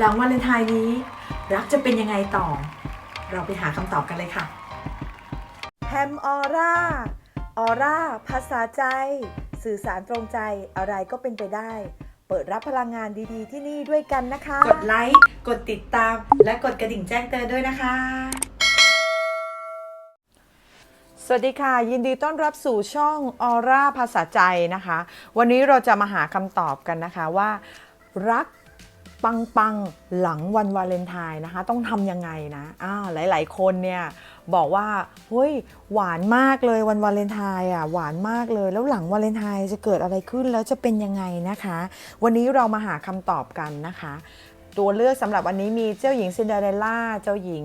หลังวาเลนไทน์นี้ รักจะเป็นยังไงต่อ เราไปหาคำตอบกันเลยค่ะแฮมออร่า ออร่า ภาษาใจ สื่อสารตรงใจอะไรก็เป็นไปได้ เปิดรับพลังงานดีๆที่นี่ด้วยกันนะคะ กดไลค์ กดติดตาม และกดกระดิ่งแจ้งเตือนด้วยนะคะ สวัสดีค่ะ ยินดีต้อนรับสู่ช่องออร่าภาษาใจนะคะ วันนี้เราจะมาหาคำตอบกันนะคะว่า รัก ปังปังๆหลังวันวาเลนไทน์นะคะ ต้องทำยังไงนะอ้าหลาย ๆ คนเนี่ยบอกว่าเฮ้ยหวานมากเลยวันวาเลนไทน์อะหวานมากเลย แล้วหลังวาเลนไทน์จะเกิดอะไรขึ้นแล้วจะเป็นยังไงนะคะ วันนี้เรามาหาคำตอบกันนะคะ ตัวเลือกสำหรับวันนี้มีเจ้าหญิงซินเดอเรลล่าเจ้าหญิง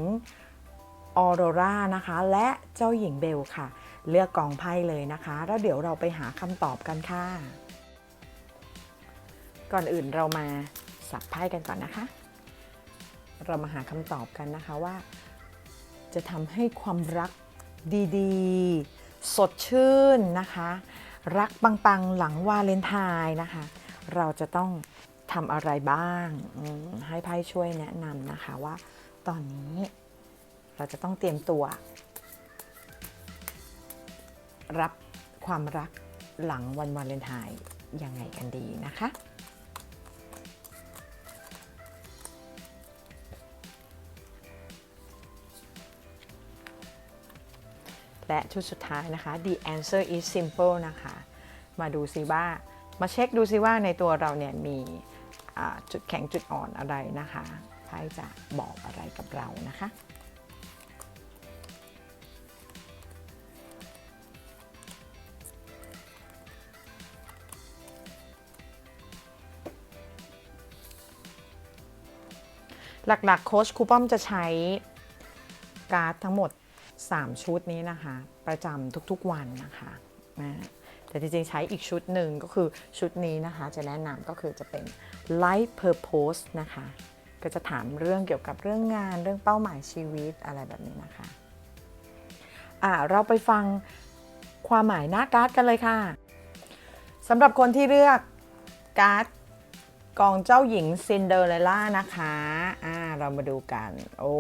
ออโรรานะคะ และเจ้าหญิงเบลค่ะ เลือกกองไพ่เลยนะคะ แล้วเดี๋ยวเราไปหาคำตอบกันค่ะ ก่อนอื่นเรามา สับไพ่กันก่อนนะคะ เรามาหาคำตอบกันนะคะว่า จะทำให้ความรักดีๆ สดชื่นนะคะ รักปังๆ หลังวาเลนไทน์นะคะ เราจะต้องทำอะไรบ้าง ให้ไพ่ช่วยแนะนำนะคะว่า ตอนนี้เราจะต้องเตรียมตัว รับความรักหลังวันวาเลนไทน์ยังไงกันดีนะคะ และชุดสุดท้ายนะคะ the answer is simple นะคะ มาดูซิว่า มาเช็คดูซิว่าในตัวเราเนี่ยมีจุดแข็งจุดอ่อนอะไรนะคะไพ่จะบอกอะไรกับเรานะคะหลักๆ โค้ชครูป้อมจะใช้การ์ดทั้งหมด 3 ชุดนี้นะคะ ประจำทุกๆวันนะคะนะแต่จริงๆใช้อีกชุดหนึ่งก็คือชุดนี้นะคะ จะแนะนำก็คือจะเป็น life purpose นะคะ ก็จะถามเรื่องเกี่ยวกับเรื่องงานเรื่องเป้าหมายชีวิตอะไรแบบนี้นะคะอ่าเราไปฟังความหมายหน้าการ์ดกันเลยค่ะสำหรับคนที่เลือกการ์ดกองเจ้าหญิงซินเดอเรลล่านะคะ อ่า เรามาดูกัน โอ้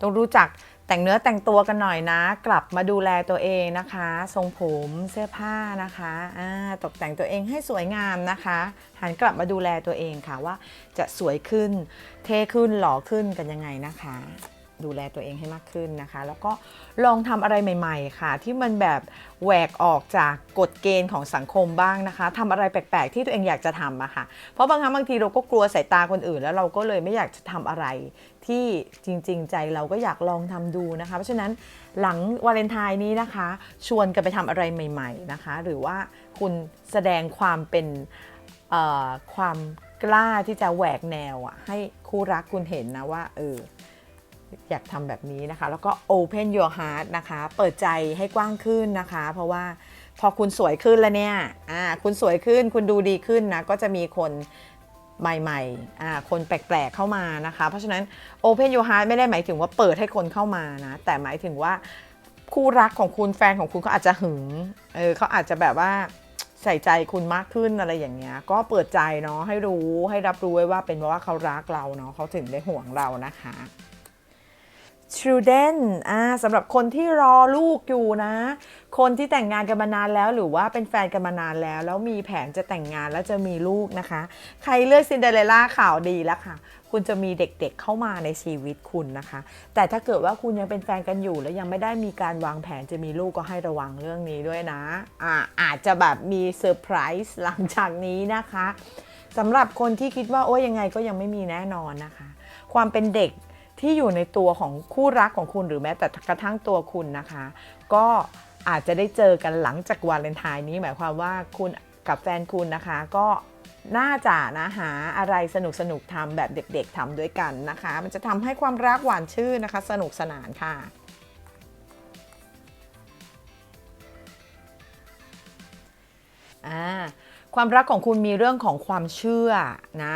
ต้องรู้จัก แต่งเนื้อแต่งตัวกันหน่อยนะ กลับมาดูแลตัวเองนะคะ ทรงผมเสื้อผ้านะคะตกแต่งตัวเองให้สวยงามนะคะ หันกลับมาดูแลตัวเองค่ะว่าจะสวยขึ้น เท่ขึ้นหล่อขึ้นกันยังไงนะคะ ดูแลตัวเองให้มากขึ้นนะคะ แล้วก็ลองทำอะไรใหม่ ๆ ค่ะ ที่มันแบบแหวกออกจากกฎเกณฑ์ของสังคมบ้างนะคะทำอะไรแปลกๆ ที่ตัวเองอยากจะทำอะค่ะเพราะบางครั้งบางทีเราก็กลัวสายตาคนอื่น แล้วเราก็เลยไม่อยากจะทำอะไร ที่จริง ๆ ใจเราก็อยากลองทำดูนะคะ เพราะฉะนั้นหลังวาเลนไทน์นี้นะคะ ชวนกันไปทำอะไรใหม่ ๆนะคะ หรือว่าคุณแสดงความเป็นความกล้าที่จะแหวกแนวอะให้คู่รักคุณเห็นนะว่าเอออยากทำแบบนี้นะคะ แล้วก็ open your heart นะคะ เปิดใจให้กว้างขึ้นนะคะ เพราะว่าพอคุณสวยขึ้นแล้วเนี่ย อ่า คุณสวยขึ้น คุณดูดีขึ้นนะ ก็จะมีคน ใหม่ๆ คนแปลกๆเข้ามานะคะ เพราะฉะนั้น open your heart ไม่ได้หมายถึงว่าเปิดให้คนเข้ามานะ แต่หมายถึงว่าคู่รักของคุณแฟนของคุณเขาอาจจะหึงเออเขาอาจจะแบบว่าใส่ใจคุณมากขึ้นอะไรอย่างเงี้ย ก็เปิดใจเนาะให้รู้ให้รับรู้ไว้ว่าเป็นเพราะว่าเขารักเราเนาะเขาถึงได้ห่วงเรานะคะ children อ่าสำหรับคนที่รอลูกอยู่นะ คนที่แต่งงานกันมานานแล้ว หรือว่าเป็นแฟนกันมานานแล้ว แล้วมีแผนจะแต่งงานแล้วจะมีลูกนะคะ ใครเลือกซินเดอเรลล่าข่าวดีแล้วค่ะ คุณจะมีเด็กๆเข้ามาในชีวิตคุณนะคะ แต่ถ้าเกิดว่าคุณยังเป็นแฟนกันอยู่ แล้วยังไม่ได้มีการวางแผนจะมีลูกก็ให้ระวังเรื่องนี้ด้วยนะอ่าอาจจะแบบมีเซอร์ไพรส์หลังจากนี้นะคะสำหรับคนที่คิดว่าโอ้ยยังไงก็ยังไม่มีแน่นอนนะคะ ความเป็นเด็ก ที่อยู่ในตัวของคู่รักของคุณหรือแม้แต่กระทั่งตัวคุณนะคะ ก็อาจจะได้เจอกันหลังจากวาเลนไทน์นี้หมายความว่าคุณกับแฟนคุณนะคะ ก็น่าจะนะหาอะไรสนุกสนุกทำแบบเด็กๆทำด้วยกันนะคะ มันจะทำให้ความรักหวานชื่นนะคะ สนุกสนานค่ะอ่าความรักของคุณมีเรื่องของความเชื่อนะ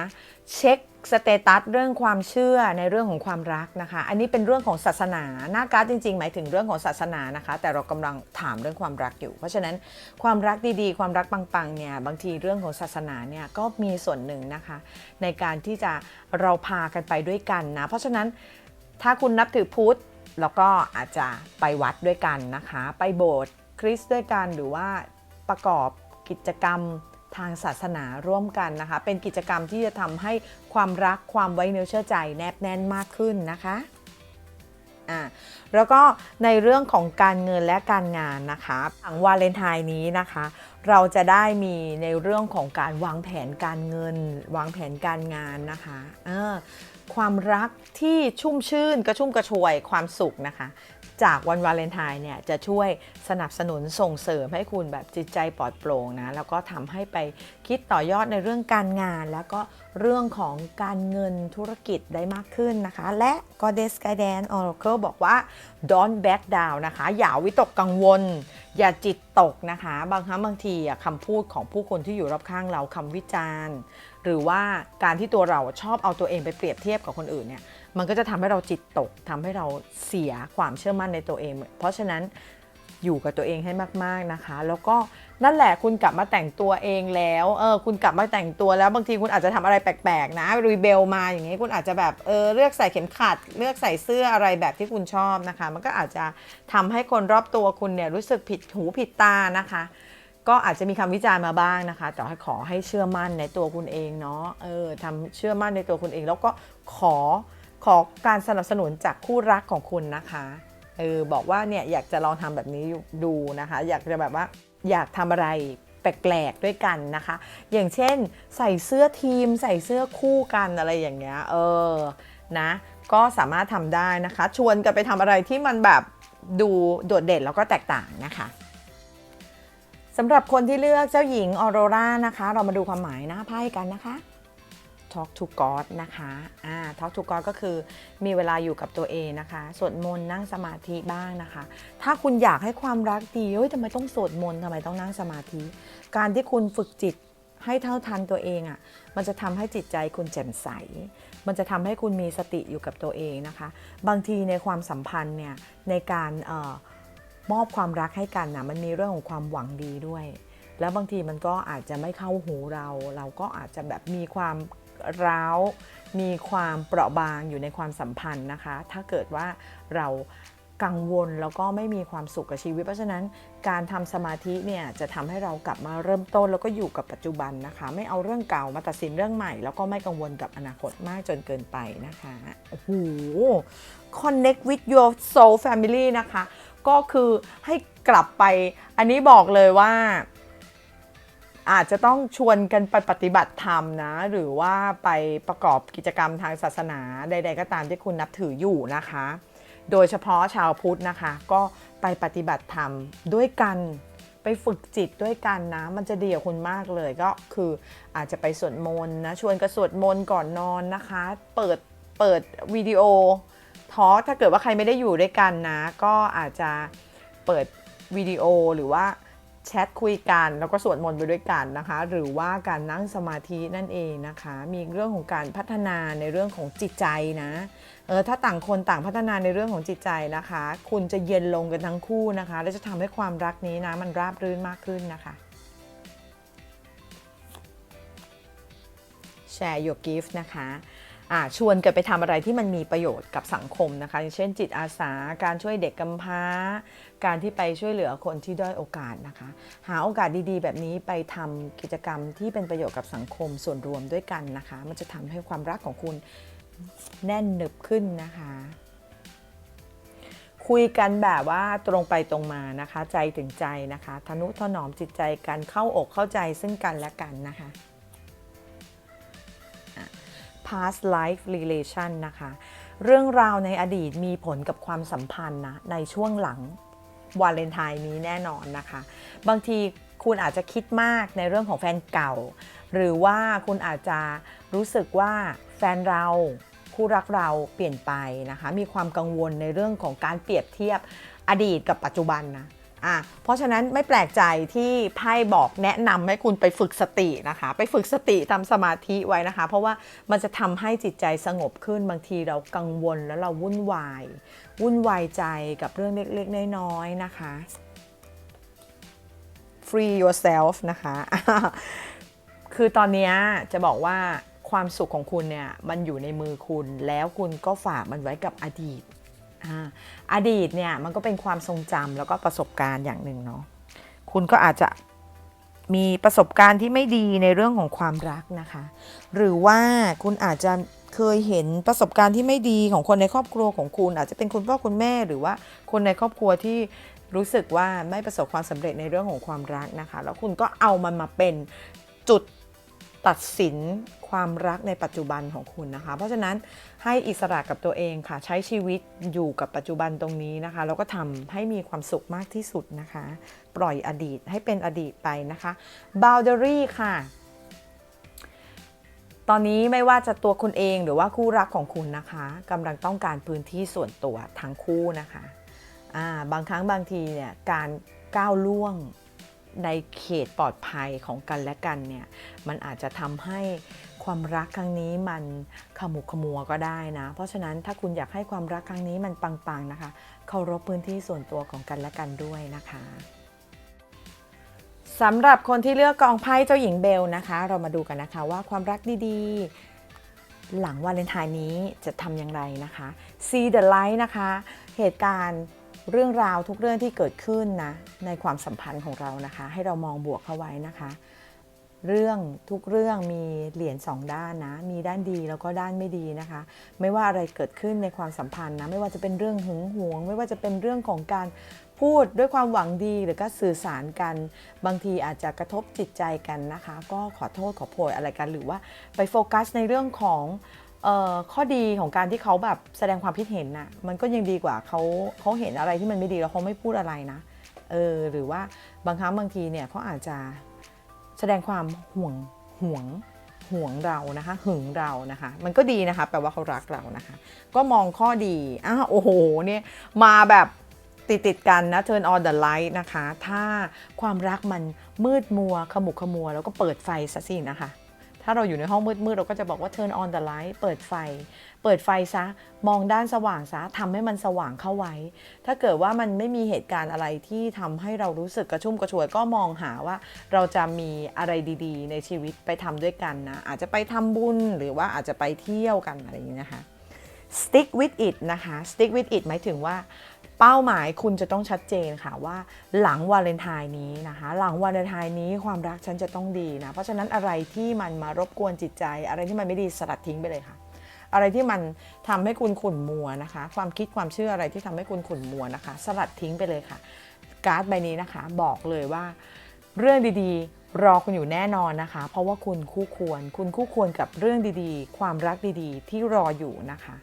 เช็ค สเตตัสเรื่องความเชื่อในเรื่องของความรักนะคะ อันนี้เป็นเรื่องของศาสนาหน้าการ์ดจริง ๆ หมายถึงเรื่องของศาสนานะคะ แต่เรากำลังถามเรื่องความรักอยู่ เพราะฉะนั้นความรักดีๆ ความรักปังๆเนี่ยบางทีเรื่องของศาสนาเนี่ยก็มีส่วนหนึ่งนะคะ ในการที่จะเราพากันไปด้วยกันนะ เพราะฉะนั้นถ้าคุณนับถือพุทธแล้วก็อาจจะไปวัดด้วยกันนะคะ ไปโบสถ์คริสต์ด้วยกันหรือว่าประกอบกิจกรรม ทางศาสนาร่วมกันนะคะ เป็นกิจกรรมที่จะทำให้ความรักความไว้เนื้อเชื่อใจแนบแน่นมากขึ้นนะคะอ่าแล้วก็ในเรื่องของการเงินและการงานนะคะหลังวาเลนไทน์นี้นะคะ เราจะได้มีในเรื่องของการวางแผนการเงิน วางแผนการงานนะคะความรักที่ชุ่มชื่นกระชุ่มกระชวยความสุขนะคะ จากวันวาเลนไทน์เนี่ยจะช่วยสนับสนุนส่งเสริมให้คุณแบบจิตใจปลอดโปร่งนะ แล้วก็ทำให้ไปคิดต่อยอดในเรื่องการงาน แล้วก็เรื่องของการเงินธุรกิจได้มากขึ้นนะคะ และ Goddess Guidance Oracle บอกว่า don't back down นะคะ อย่าวิตกกังวล อย่าจิตตกนะคะ บางครั้งบางทีอะคำพูดของผู้คนที่อยู่รอบข้างเราคำวิจารณ์ หรือว่าการที่ตัวเราชอบเอาตัวเองไปเปรียบเทียบกับคนอื่นเนี่ย มันก็จะทำให้เราจิตตกทำให้เราเสียความเชื่อมั่นในตัวเอง เพราะฉะนั้นอยู่กับตัวเองให้มาก ๆนะคะ แล้วก็นั่นแหละคุณกลับมาแต่งตัวเองแล้วเออคุณกลับมาแต่งตัวแล้วบางทีคุณอาจจะทำอะไรแปลกๆนะรีเบลมาอย่างนี้คุณอาจจะแบบเออเลือกใส่เข็มขัด เลือกใส่เสื้ออะไรแบบที่คุณชอบนะคะ มันก็อาจจะทำให้คนรอบตัวคุณเนี่ยรู้สึกผิดหูผิดตานะคะก็อาจจะมีคำวิจารณ์มาบ้างนะคะ แต่ขอให้เชื่อมั่นในตัวคุณเองเนาะ เออทำเชื่อมั่นในตัวคุณเอง แล้วก็ขอ ขอการสนับสนุนจากคู่รักของคุณนะคะเออบอกว่าเนี่ยอยากจะลองทำแบบนี้ดูนะคะ อยากจะแบบว่าอยากทำอะไรแปลกๆด้วยกันนะคะ อย่างเช่น ใส่เสื้อทีม ใส่เสื้อคู่กันอะไรอย่างเงี้ยเออนะก็สามารถทำได้นะคะ ชวนกันไปทำอะไรที่มันแบบดูโดดเด่นแล้วก็แตกต่างนะคะสำหรับคนที่เลือกเจ้าหญิงออโรรานะคะ เรามาดูความหมายหน้าไพ่กันนะคะ Talk to God นะคะอ่า Talk to God ก็คือมีเวลาอยู่กับตัวเองนะคะสวดมนต์นั่งสมาธิบ้างนะคะ ถ้าคุณอยากให้ความรักดีเฮ้ยทำไมต้องสวดมนต์ทำไมต้องนั่งสมาธิ การที่คุณฝึกจิตให้เท่าทันตัวเองอะ่ะ มันจะทำให้จิตใจคุณแจ่มใส มันจะทำให้คุณมีสติอยู่กับตัวเองนะคะ บางทีในความสัมพันธ์เนี่ยในการออมอบความรักให้กันนะมันมีเรื่องของความหวังดีด้วย แล้วบางทีมันก็อาจจะไม่เข้าหูเรา เราก็อาจจะแบบมีความ ร้าว มีความเปราะบางอยู่ในความสัมพันธ์นะคะ ถ้าเกิดว่าเรากังวลแล้วก็ไม่มีความสุขกับชีวิต เพราะฉะนั้นการทำสมาธิเนี่ยจะทำให้เรากลับมาเริ่มต้นแล้วก็อยู่กับปัจจุบันนะคะ ไม่เอาเรื่องเก่ามาตัดสินเรื่องใหม่ แล้วก็ไม่กังวลกับอนาคตมากจนเกินไปนะคะโอ้โห connect with your soul family นะคะ ก็คือให้กลับไปอันนี้บอกเลยว่า อาจจะต้องชวนกันไปปฏิบัติธรรมนะ หรือว่าไปประกอบกิจกรรมทางศาสนาใด ๆ ก็ตามที่คุณนับถืออยู่นะคะ โดยเฉพาะชาวพุทธนะคะ ก็ไปปฏิบัติธรรมด้วยกันไปฝึกจิตด้วยกันนะ มันจะดีกับคุณมากเลยก็คืออาจจะไปสวดมนต์นะชวนกันสวดมนต์ก่อนนอนนะคะ เปิดเปิดวิดีโอทอถ้าเกิดว่าใครไม่ได้อยู่ด้วยกันนะ ก็อาจจะเปิดวิดีโอหรือว่า แชทคุยกัน แล้วก็สวดมนต์ไปด้วยกันนะคะ หรือว่าการนั่งสมาธินั่นเองนะคะ มีเรื่องของการพัฒนาในเรื่องของจิตใจนะเออถ้าต่างคนต่างพัฒนาในเรื่องของจิตใจนะคะ คุณจะเย็นลงกันทั้งคู่นะคะ และจะทำให้ความรักนี้นะมันราบรื่นมากขึ้นนะคะ แชร์ your gift นะคะ ชวนกันไปทำอะไรที่มันมีประโยชน์กับสังคมนะคะอย่างเช่นจิตอาสา การช่วยเด็กกำพร้า การที่ไปช่วยเหลือคนที่ด้อยโอกาสนะคะ หาโอกาสดีๆ แบบนี้ไปทำกิจกรรมที่เป็นประโยชน์กับสังคมส่วนรวมด้วยกันนะคะ มันจะทำให้ความรักของคุณแน่นหนึบขึ้นนะคะ คุยกันแบบว่าตรงไปตรงมานะคะ ใจถึงใจนะคะ ทนุถนอมจิตใจกันเข้าอกเข้าใจซึ่งกันและกันนะคะอะ past life relation นะคะ เรื่องราวในอดีตมีผลกับความสัมพันธ์นะ ในช่วงหลังวาเลนไทน์นี้แน่นอนนะคะ บางทีคุณอาจจะคิดมากในเรื่องของแฟนเก่า หรือว่าคุณอาจจะรู้สึกว่าแฟนเราคู่รักเราเปลี่ยนไปนะคะ มีความกังวลในเรื่องของการเปรียบเทียบอดีตกับปัจจุบันนะ อะเพราะฉะนั้นไม่แปลกใจที่ไพ่บอกแนะนำให้คุณไปฝึกสตินะคะ ไปฝึกสติทำสมาธิไว้นะคะ เพราะว่ามันจะทำให้จิตใจสงบขึ้นบางทีเรากังวลแล้วเราวุ่นวาย วุ่นวายใจกับเรื่องเล็กๆน้อยๆนะคะ free yourself นะคะ คือตอนนี้จะบอกว่าความสุขของคุณเนี่ยมันอยู่ในมือคุณแล้วคุณก็ฝากมันไว้กับอดีต อดีตเนี่ยมันก็เป็นความทรงจำแล้วก็ประสบการณ์อย่างหนึ่งเนาะคุณก็อาจจะมีประสบการณ์ที่ไม่ดีในเรื่องของความรักนะคะ หรือว่าคุณอาจจะเคยเห็นประสบการณ์ที่ไม่ดีของคนในครอบครัวของคุณ อาจจะเป็นคุณพ่อคุณแม่หรือว่าคนในครอบครัวที่รู้สึกว่าไม่ประสบความสำเร็จในเรื่องของความรักนะคะ แล้วคุณก็เอามันมาเป็นจุด ตัดสินความรักในปัจจุบันของคุณนะคะ เพราะฉะนั้นให้อิสระกับตัวเองค่ะ ใช้ชีวิตอยู่กับปัจจุบันตรงนี้นะคะ แล้วก็ทำให้มีความสุขมากที่สุดนะคะ ปล่อยอดีตให้เป็นอดีตไปนะคะ boundary ค่ะตอนนี้ไม่ว่าจะตัวคุณเองหรือว่าคู่รักของคุณนะคะกำลังต้องการพื้นที่ส่วนตัวทั้งคู่นะคะ บางครั้งบางทีเนี่ยการก้าวล่วง ในเขตปลอดภัยของกันและกันเนี่ยมันอาจจะทำให้ความรักครั้งนี้มันขมุกขมัวก็ได้นะ เพราะฉะนั้นถ้าคุณอยากให้ความรักครั้งนี้มันปังๆนะคะ เคารพพื้นที่ส่วนตัวของกันและกันด้วยนะคะสำหรับคนที่เลือกกองไพ่เจ้าหญิงเบลนะคะ เรามาดูกันนะคะว่าความรักดีๆ หลังวาเลนไทน์นี้จะทำอย่างไรนะคะ See the light นะคะ เหตุการณ์ เรื่องราวทุกเรื่องที่เกิดขึ้นนะในความสัมพันธ์ของเรานะคะ ให้เรามองบวกเข้าไว้นะคะ เรื่องทุกเรื่องมีเหรียญสองด้านนะ มีด้านดีแล้วก็ด้านไม่ดีนะคะ ไม่ว่าอะไรเกิดขึ้นในความสัมพันธ์นะไม่ว่าจะเป็นเรื่องหึงหวง ไม่ว่าจะเป็นเรื่องของการพูดด้วยความหวังดีหรือก็สื่อสารกัน บางทีอาจจะกระทบจิตใจกันนะคะ ก็ขอโทษขอโพยอะไรกัน หรือว่าไปโฟกัสในเรื่องของ ข้อดีของการที่เขาแบบแสดงความคิดเห็นน่ะมันก็ยังดีกว่าเขาเขาเห็นอะไรที่มันไม่ดีแล้วเขาไม่พูดอะไรนะเออหรือว่าบางครั้งบางทีเนี่ยเขาอาจจะแสดงความห่วงห่วงห่วงเรานะคะหึงเรานะคะ มันก็ดีนะคะแปลว่าเขารักเรานะคะ ก็มองข้อดีอ้าวโอ้โหเนี่ยมาแบบติดติดกันนะ turn on the light นะคะ ถ้าความรักมันมืดมัวขมุกขมัว แล้วก็เปิดไฟซะสินะคะ ถ้าเราอยู่ในห้องมืดๆเราก็จะบอกว่า turn on the light เปิดไฟ เปิดไฟซะ มองด้านสว่างซะทำให้มันสว่างเข้าไว้ ถ้าเกิดว่ามันไม่มีเหตุการณ์อะไรที่ทำให้เรารู้สึกกระชุ่มกระชวยก็มองหาว่า เราจะมีอะไรดีๆ ในชีวิตไปทำด้วยกันนะ อาจจะไปทำบุญหรือว่าอาจจะไปเที่ยวกันอะไรอย่างนี้นะคะ stick with it นะคะ stick with it หมายถึงว่า เป้าหมายคุณจะต้องชัดเจนค่ะว่าหลังวาเลนไทน์นี้นะคะ หลังวาเลนไทน์นี้ความรักฉันจะต้องดีนะ เพราะฉะนั้นอะไรที่มันมารบกวนจิตใจ อะไรที่มันไม่ดีสลัดทิ้งไปเลยค่ะ อะไรที่มันทำให้คุณขุ่นมัวนะคะ ความคิดความเชื่ออะไรที่ทำให้คุณขุ่นมัวนะคะ สลัดทิ้งไปเลยค่ะ การ์ดใบนี้นะคะ บอกเลยว่า เรื่องดีๆ รอคุณอยู่แน่นอนนะคะ เพราะว่าคุณคู่ควร คุณคู่ควรกับเรื่องดีๆ ความรักดีๆ ที่รออยู่นะคะ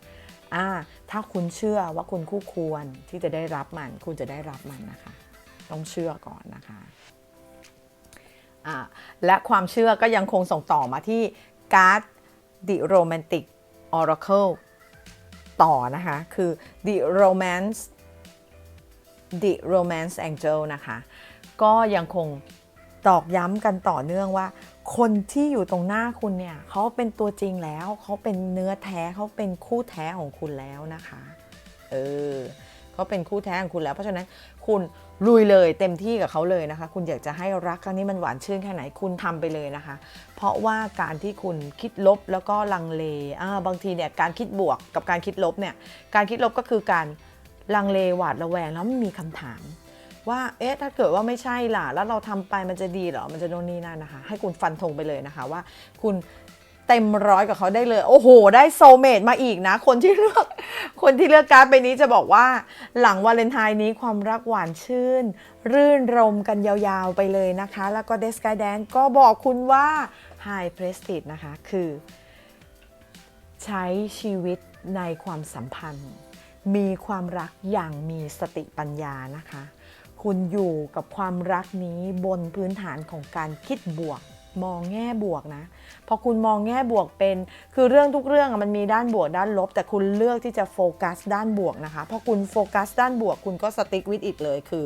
อ่าถ้าคุณเชื่อว่าคุณคู่ควรที่จะได้รับมัน คุณจะได้รับมันนะคะ ต้องเชื่อก่อนนะคะอ่าและความเชื่อก็ยังคงส่งต่อมาที่การ์ด The Romantic Oracle ต่อนะคะ คือ The Romance The Romance Angel นะคะ ก็ยังคงตอกย้ำกันต่อเนื่องว่า คนที่อยู่ตรงหน้าคุณเนี่ยเขาเป็นตัวจริงแล้วเขาเป็นเนื้อแท้เขาเป็นคู่แท้ของคุณแล้วนะคะ เออเขาเป็นคู่แท้ของคุณแล้ว เพราะฉะนั้นคุณลุยเลยเต็มที่กับเขาเลยนะคะ คุณอยากจะให้รักครั้งนี้มันหวานชื่นแค่ไหนคุณทำไปเลยนะคะ เพราะว่าการที่คุณคิดลบแล้วก็ลังเลอ่าบางทีเนี่ยการคิดบวกกับการคิดลบเนี่ยการคิดลบก็คือการลังเลหวาดระแวงแล้วมันมีคำถาม ว่าเอ๊ะถ้าเกิดว่าไม่ใช่ล่ะ แล้วเราทำไปมันจะดีเหรอมันจะโน่นนี่นั่นนะคะ ให้คุณฟันธงไปเลยนะคะว่า คุณเต็มร้อยกับเขาได้เลย โอ้โห ได้โซเมตมาอีกนะ คนที่เลือกคนที่เลือกการ์ดใบนี้จะบอกว่า หลังวาเลนไทน์นี้ความรักหวานชื่น รื่นรมกันยาวๆไปเลยนะคะ แล้วก็เดสกายแดนก็บอกคุณว่า High Prestige นะคะ คือ ใช้ชีวิตในความสัมพันธ์ มีความรักอย่างมีสติปัญญานะคะ คุณอยู่กับความรักนี้บนพื้นฐานของการคิดบวก มองแง่บวกนะ พอคุณมองแง่บวกเป็น คือเรื่องทุกเรื่องมันมีด้านบวกด้านลบ แต่คุณเลือกที่จะโฟกัสด้านบวกนะคะ พอคุณโฟกัสด้านบวก คุณก็สติ๊กวิดอิดเลยคือ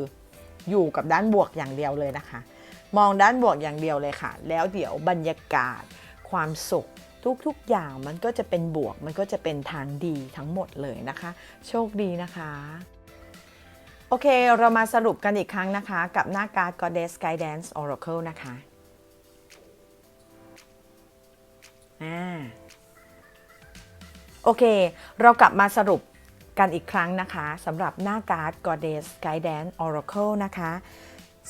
อยู่กับด้านบวกอย่างเดียวเลยนะคะ มองด้านบวกอย่างเดียวเลยค่ะ แล้วเดี๋ยวบรรยากาศ ความสุขทุกๆอย่างมันก็จะเป็นบวก มันก็จะเป็นทางดีทั้งหมดเลยนะคะ โชคดีนะคะ โอเค เรามาสรุปกันอีกครั้งนะคะ กับหน้าการ์ด Goddess Guidance Oracle นะคะอ่าโอเค เรากลับมาสรุปกันอีกครั้งนะคะสำหรับหน้าการ์ด Goddess Guidance Oracle นะคะ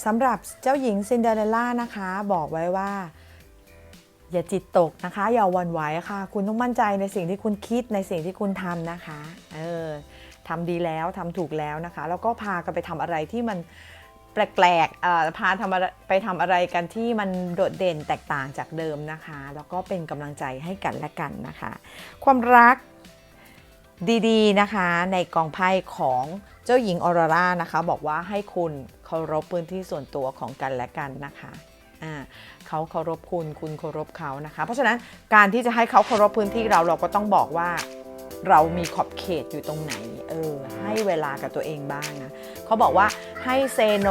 สำหรับเจ้าหญิงซินเดอเรลล่านะคะ บอกไว้ว่า อย่าจิตตกนะคะ อย่าวันไหวค่ะ คุณต้องมั่นใจในสิ่งที่คุณคิดในสิ่งที่คุณทำนะคะ เออ ทำดีแล้วทำถูกแล้วนะคะ แล้วก็พากันไปทำอะไรที่มันแปลกๆพาทำอะไรไปทำอะไรกันที่มันโดดเด่นแตกต่างจากเดิมนะคะ แล้วก็เป็นกำลังใจให้กันและกันนะคะ ความรักดีๆนะคะในกองไพ่ของเจ้าหญิงออรรานะคะ บอกว่าให้คุณเคารพพื้นที่ส่วนตัวของกันและกันนะคะเขาเคารพคุณคุณเคารพเขานะคะ เพราะฉะนั้นการที่จะให้เขาเคารพพื้นที่เราเราก็ต้องบอกว่า เรามีขอบเขตอยู่ตรงไหน เออ ให้เวลากับตัวเองบ้างนะเขาบอกว่าให้เซโน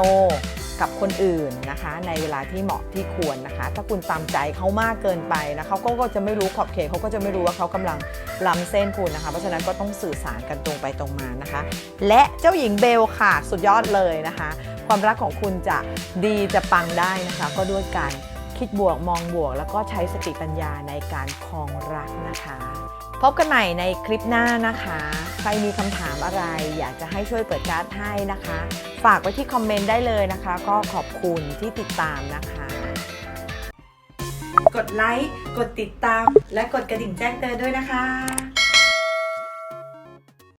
กับคนอื่นนะคะ ในเวลาที่เหมาะที่ควรนะคะ ถ้าคุณตามใจเขามากเกินไปนะเขาก็จะไม่รู้ขอบเขตเขาก็จะไม่รู้ว่าเขากำลังล้ำเส้นคุณนะคะ เพราะฉะนั้นก็ต้องสื่อสารกันตรงไปตรงมานะคะ และเจ้าหญิงเบลค่ะสุดยอดเลยนะคะ ความรักของคุณจะดีจะปังได้นะคะ ก็ด้วยการคิดบวกมองบวก แล้วก็ใช้สติปัญญาในการครองรักนะคะ พบกันใหม่ในคลิปหน้านะคะ ใครมีคำถามอะไร อยากจะให้ช่วยเปิดการ์ดให้นะคะ ฝากไว้ที่คอมเมนต์ได้เลยนะคะ ก็ขอบคุณที่ติดตามนะคะ กดไลค์ กดติดตาม และกดกระดิ่งแจ้งเตือนด้วยนะคะ